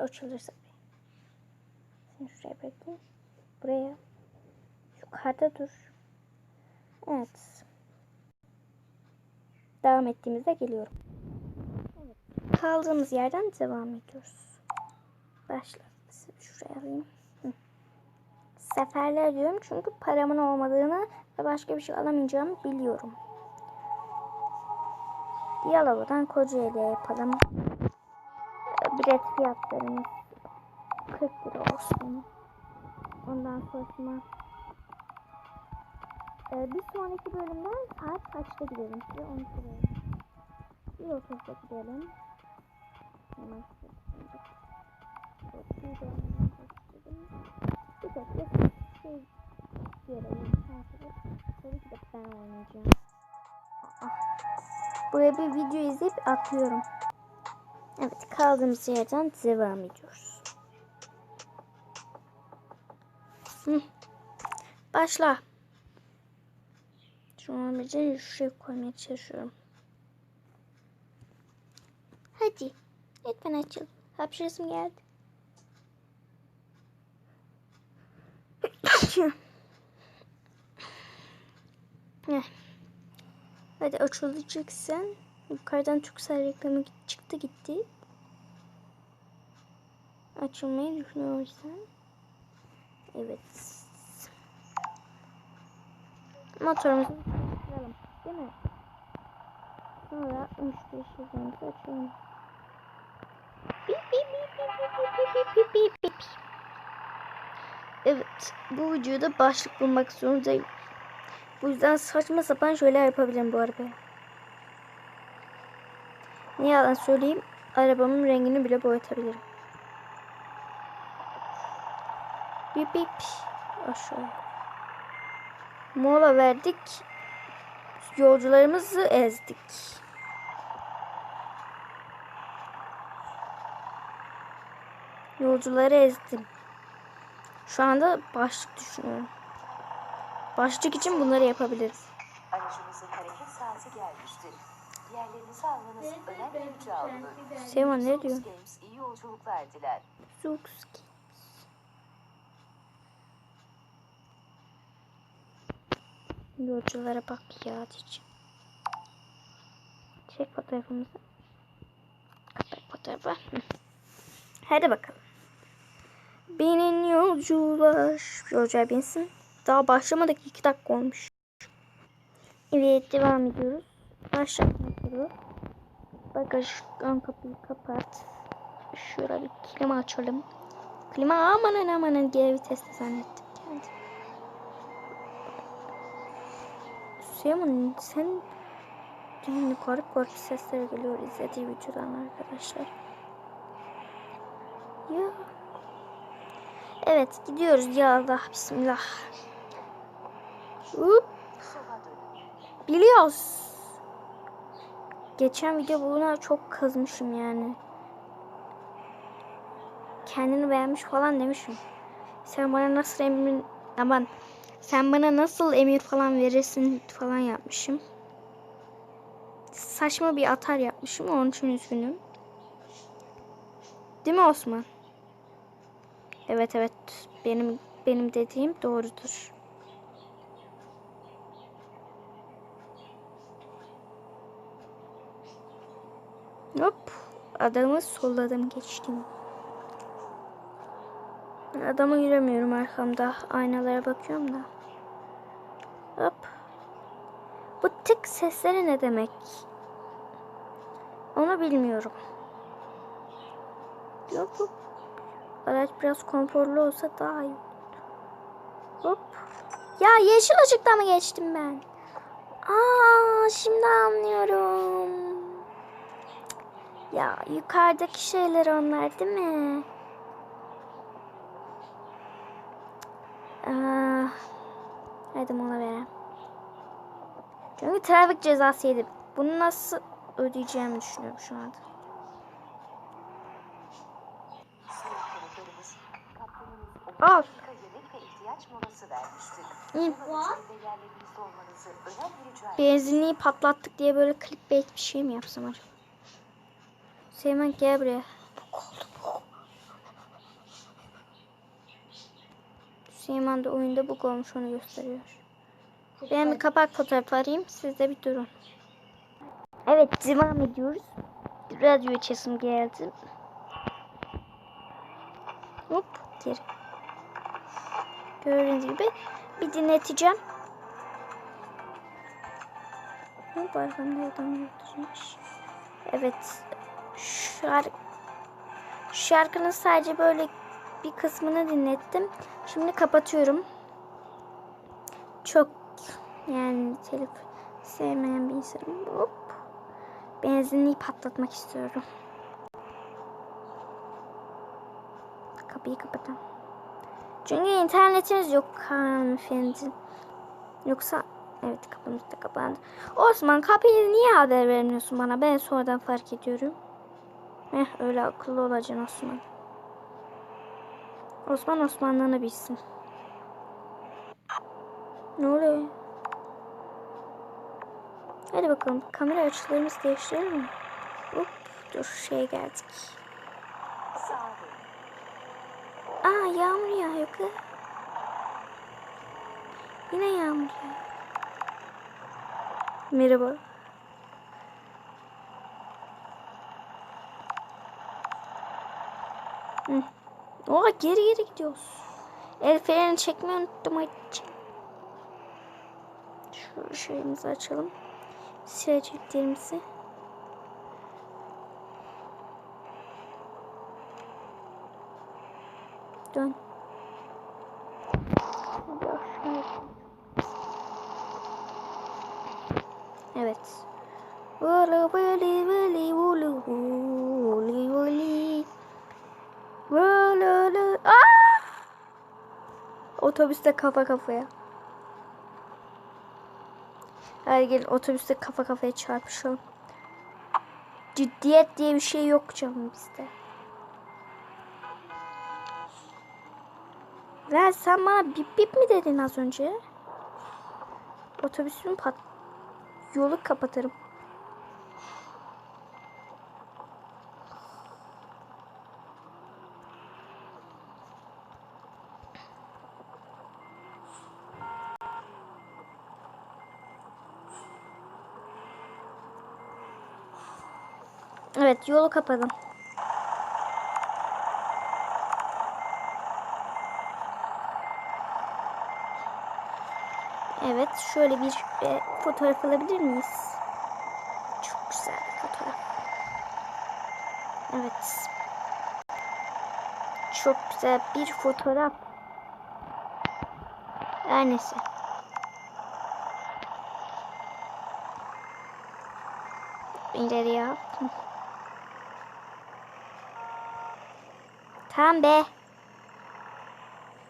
Açılırsa. Seni şuraya bırakayım. Buraya. Yukarıda dur. Evet. Devam ettiğimizde geliyorum. Kaldığımız yerden devam ediyoruz. Başla. Şuraya alayım. Seferler diyorum çünkü paramın olmadığını ve başka bir şey alamayacağımı biliyorum. Yalova'dan Kocaeli'ye yapalım. Bilet fiyatlarımız 40 lira olsun. Ondan sonra ee, bir sonraki bölümde saat kaçta gidelim size onu söyleyeyim. Bir otuzda gidelim. Hemen. Evet, bir dakika şey görelim. Tabii ki de ben oynayacağım. Aa, buraya bir video izleyip atlıyorum. Evet kaldığımız yerden devam ediyoruz. Başla. Şu an bir şuraya koymaya çalışıyorum. Hadi. Lütfen açıl. Hapşırasım geldi. Hadi açılacaksın. Yukarıdan çok güzel reklamı çıktı gitti. Açılmayı düşünüyorsan. Evet. Motorumuzu açalım. Değil mi? Sonra 65 yüzümüzü açalım. Evet. Bu videoda başlık bulmak zorundayım. Bu yüzden saçma sapan şöyle yapabilirim bu arabaya. Ne yalan söyleyeyim. Arabamın rengini bile boyatabilirim. Bip bip. Aşağı. Mola verdik. Yolcularımızı ezdik. Yolcuları ezdim. Şu anda başlık düşünüyorum. Başlık için bunları yapabiliriz. Aracımızın hareket saati gelmiştir. Almanız önemli. Seyman ne diyor? Games iyi yolculuklar diler. Yolculara bak ya diyeceğim. Çek fotoğrafımızı. Kapat fotoğrafı. Hadi bakalım. Binin yolcular. Yolcuya binsin. Daha başlamadık. iki dakika olmuş. Evet devam ediyoruz. Başlatma turu. Bagaj ön kapıyı kapat. Şurada bir klima açalım. Klima amanın amanın geri viteste zannettim kendi. Süleyman sen yani garip garip sesler geliyor izlediği videodan arkadaşlar. Ya. Evet gidiyoruz ya Allah bismillah. Hop. Biliyoruz. Geçen video buna çok kızmışım yani. Kendini beğenmiş falan demişim. Sen bana nasıl emir aman sen bana nasıl emir falan verirsin falan yapmışım. Saçma bir atar yapmışım onun için üzgünüm. Değil mi Osman? Evet evet benim benim dediğim doğrudur. Hop. Adamı solladım geçtim. Adamı göremiyorum arkamda. Aynalara bakıyorum da. Hop. Bu tık sesleri ne demek? Onu bilmiyorum. Yok hop. Araç biraz konforlu olsa daha iyi. Hop. Ya yeşil ışıkta mı geçtim ben? Aa, şimdi anlıyorum. Ya yukarıdaki şeyler onlar değil mi? Ah, hadi mola vereyim. Çünkü trafik cezası yedim. Bunu nasıl ödeyeceğimi düşünüyorum şu anda. Al. Benzinliği patlattık diye böyle clickbait bir şey mi yapsam acaba? Seymen gel buraya. Bok oldu oyunda bok olmuş onu gösteriyor. Ben bir kapak fotoğrafı arayayım. Siz de bir durun. Evet devam ediyoruz. Radyo açasım geldi. Hop geri. Gördüğünüz gibi bir dinleteceğim. Hop arkamda adam yokmuş. Evet Şarkı Şarkının sadece böyle bir kısmını dinlettim. Şimdi kapatıyorum. Çok yani telif sevmeyen bir insanım. Hop. Benzinliği patlatmak istiyorum. Kapıyı kapatalım. Çünkü internetimiz yok hanımefendi. Yoksa evet kapımız da kapandı. Osman kapıyı niye haber vermiyorsun bana? Ben sonradan fark ediyorum. Heh öyle akıllı olacaksın Osman. Osman Osmanlığını bilsin. Ne oluyor? Hadi bakalım kamera açılarımızı değiştirelim mi? Hop dur şeye geldik. Aa yağmur yağıyor kız. Yine yağmur yağıyor. Merhaba. Oha geri geri gidiyoruz. El freni çekmeyi unuttum açacağım. Şu şeyimizi açalım. Sileceklerimizi. Dön. Evet. Vılı Otobüste kafa kafaya. Hadi gelin otobüste kafa kafaya çarpışalım. Ciddiyet diye bir şey yok canım bizde. Lan sen bana bip bip mi dedin az önce? Otobüsümü pat... Yolu kapatırım. Evet yolu kapadım. Evet şöyle bir e, fotoğraf alabilir miyiz? Çok güzel bir fotoğraf. Evet. Çok güzel bir fotoğraf. Her neyse. İleri yaptım. Tamam be.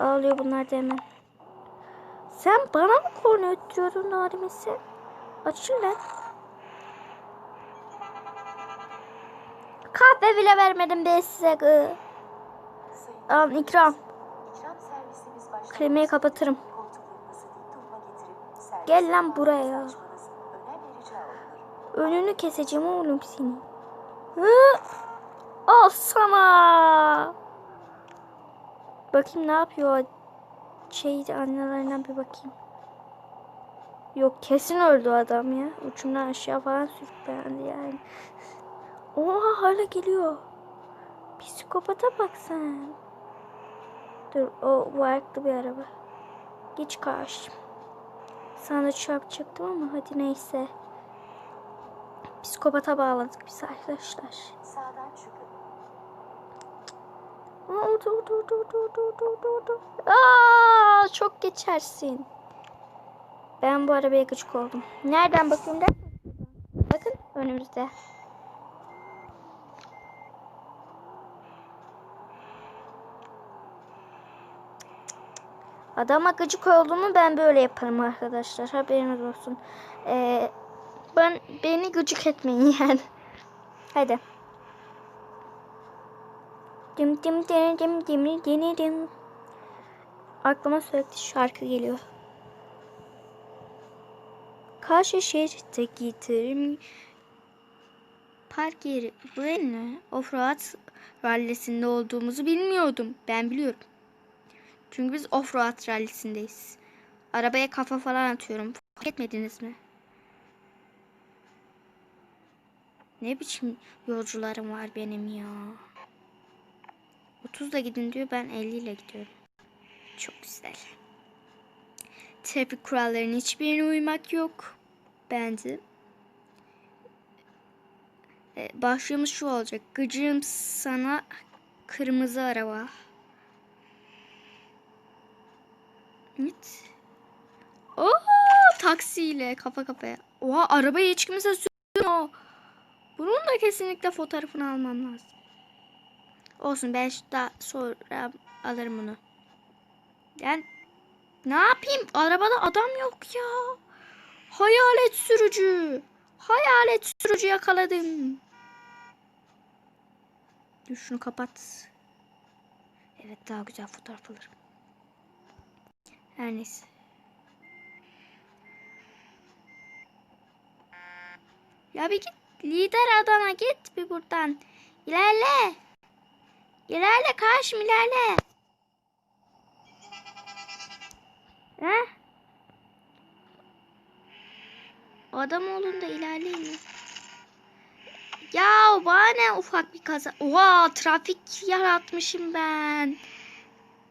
Ağlıyor bunlar da. Sen bana mı korna öttürüyordun Narimesi? Açın lan. Kahve bile vermedim be size. Al ikram. Klimayı kapatırım. Gel lan buraya. Önünü keseceğim oğlum seni. Hı? Al sana. Bakayım ne yapıyor şeydi annelerinden bir bakayım. Yok kesin öldü adam ya. Uçumdan aşağı falan sürüklendi yani. Oha hala geliyor. Psikopata bak sen. Dur o varlıklı bir araba. Geç karşım. Sana da çarpacaktım ama hadi neyse. Psikopata bağladık biz arkadaşlar. Sağdan çıkın. Otur otur otur otur otur otur otur. Aa, çok geçersin. Ben bu arabaya gıcık oldum. Nereden bakıyorum der Bakın önümüzde. Adama gıcık olduğumu ben böyle yaparım arkadaşlar. Haberiniz olsun. Ee, ben beni gıcık etmeyin yani. Hadi. Dim dim dim dim dim dim dim. Aklıma sürekli şarkı geliyor. Karşı şeritte getirim. Park yeri. Bu ne? Offroad rallisinde olduğumuzu bilmiyordum. Ben biliyorum. Çünkü biz offroad rallisindeyiz. Arabaya kafa falan atıyorum. Fark etmediniz mi? Ne biçim yolcularım var benim ya. 30 ile gidin diyor ben 50 ile gidiyorum. Çok güzel. Trafik kurallarının hiçbirine uymak yok. Bence. Ee, başlığımız şu olacak. Gıcığım sana kırmızı araba. Git. Oo, taksiyle kafa kafaya. Oha arabayı hiç kimse sürmüyor. Bunun da kesinlikle fotoğrafını almam lazım. Olsun ben daha sonra alırım bunu. Yani ne yapayım? Arabada adam yok ya. Hayalet sürücü. Hayalet sürücü yakaladım. Dur şunu kapat. Evet daha güzel fotoğraf alırım. Her neyse. Ya bir git lider adama git bir buradan. İlerle. İlerle karşım ilerle. He? Adam olun da ilerleyin. Ya bana ufak bir kaza. Oha trafik yaratmışım ben.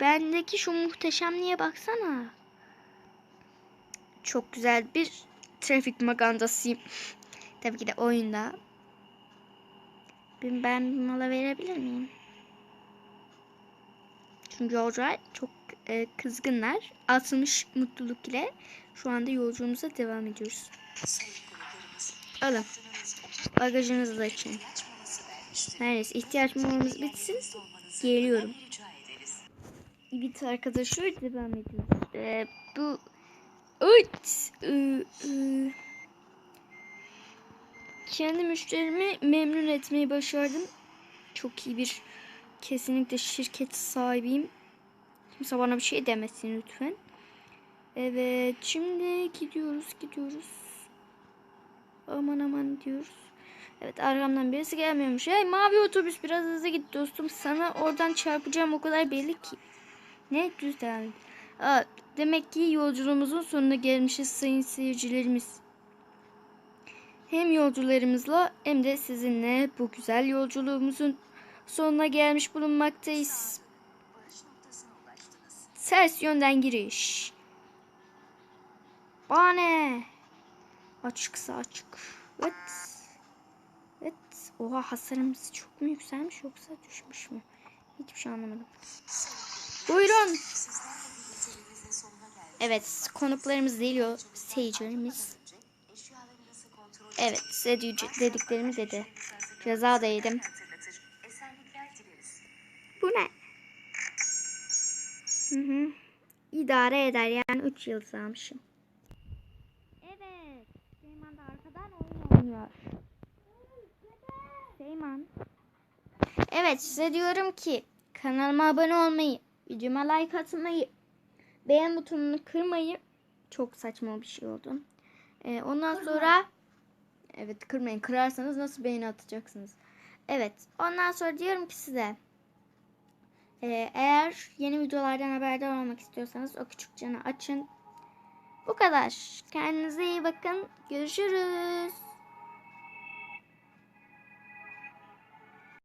Bendeki şu muhteşemliğe baksana. Çok güzel bir trafik magandasıyım. Tabii ki de oyunda. Ben, ben mola verebilir miyim? Çünkü yolcular çok e, kızgınlar. Atılmış mutluluk ile şu anda yolculuğumuza devam ediyoruz. Alın. Bagajınızı da açın. Her neyse ihtiyaç molamız bitsin. Geliyorum. Evet arkadaşlar devam ediyoruz. Ee, bu Evet. Kendi müşterimi memnun etmeyi başardım. Çok iyi bir kesinlikle şirket sahibiyim. Kimse bana bir şey demesin lütfen. Evet şimdi gidiyoruz gidiyoruz. Aman aman diyoruz. Evet arkamdan birisi gelmiyormuş. Hey mavi otobüs biraz hızlı git dostum. Sana oradan çarpacağım o kadar belli ki. Ne düz devam et. Demek ki yolculuğumuzun sonuna gelmişiz sayın seyircilerimiz. Hem yolcularımızla hem de sizinle bu güzel yolculuğumuzun sonuna gelmiş bulunmaktayız. Ters yönden giriş. Bane. Açıksa açık. Evet. Evet. Oha hasarımız çok mu yükselmiş yoksa düşmüş mü? Hiçbir şey anlamadım. Buyurun. Evet konuklarımız geliyor. Seyircilerimiz. Evet size diye- dediklerimi dedi. Ceza da yedim. Bu ne? Hı hı. İdare eder yani 3 yıl almışım. Evet. Seyman da arkadan oyun oynuyor. Seyman. Evet size diyorum ki kanalıma abone olmayı, videoma like atmayı, beğen butonunu kırmayı çok saçma bir şey oldu. Ee, ondan sonra evet kırmayın. Kırarsanız nasıl beğeni atacaksınız? Evet. Ondan sonra diyorum ki size ee, eğer yeni videolardan haberdar olmak istiyorsanız o küçük canı açın. Bu kadar. Kendinize iyi bakın. Görüşürüz.